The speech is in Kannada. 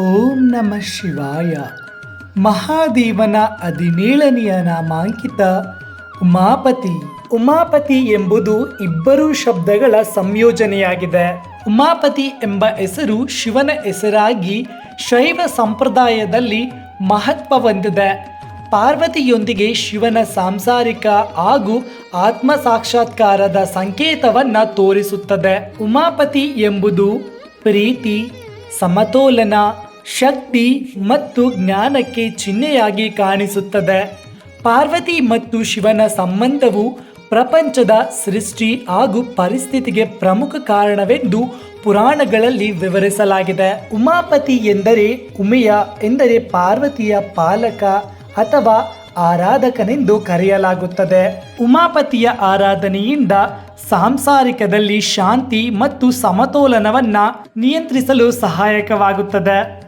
ಓಂ ನಮ ಶಿವಾಯ. ಮಹಾದೇವನ ಹದಿನೇಳನೆಯ ನಾಮಾಂಕಿತ ಉಮಾಪತಿ. ಉಮಾಪತಿ ಎಂಬುದು ಇಬ್ಬರು ಶಬ್ದಗಳ ಸಂಯೋಜನೆಯಾಗಿದೆ. ಉಮಾಪತಿ ಎಂಬ ಹೆಸರು ಶಿವನ ಹೆಸರಾಗಿ ಶೈವ ಸಂಪ್ರದಾಯದಲ್ಲಿ ಮಹತ್ವ ಹೊಂದಿದೆ ಪಾರ್ವತಿಯೊಂದಿಗೆ ಶಿವನ ಸಾಂಸಾರಿಕ ಹಾಗೂ ಆತ್ಮ ಸಾಕ್ಷಾತ್ಕಾರದ ಸಂಕೇತವನ್ನ ತೋರಿಸುತ್ತದೆ. ಉಮಾಪತಿ ಎಂಬುದು ಪ್ರೀತಿ, ಸಮತೋಲನ ಶಕ್ತಿ ಮತ್ತು ಜ್ಞಾನಕ್ಕೆ ಚಿಹ್ನೆಯಾಗಿ ಕಾಣಿಸುತ್ತದೆ. ಪಾರ್ವತಿ ಮತ್ತು ಶಿವನ ಸಂಬಂಧವು ಪ್ರಪಂಚದ ಸೃಷ್ಟಿ ಹಾಗೂ ಪರಿಸ್ಥಿತಿಗೆ ಪ್ರಮುಖ ಕಾರಣವೆಂದು ಪುರಾಣಗಳಲ್ಲಿ ವಿವರಿಸಲಾಗಿದೆ. ಉಮಾಪತಿ ಎಂದರೆ ಉಮೆಯ, ಎಂದರೆ ಪಾರ್ವತಿಯ ಪಾಲಕ ಅಥವಾ ಆರಾಧಕನೆಂದು ಕರೆಯಲಾಗುತ್ತದೆ. ಉಮಾಪತಿಯ ಆರಾಧನೆಯಿಂದ ಸಾಂಸಾರಿಕದಲ್ಲಿ ಶಾಂತಿ ಮತ್ತು ಸಮತೋಲನವನ್ನು ನಿಯಂತ್ರಿಸಲು ಸಹಾಯಕವಾಗುತ್ತದೆ.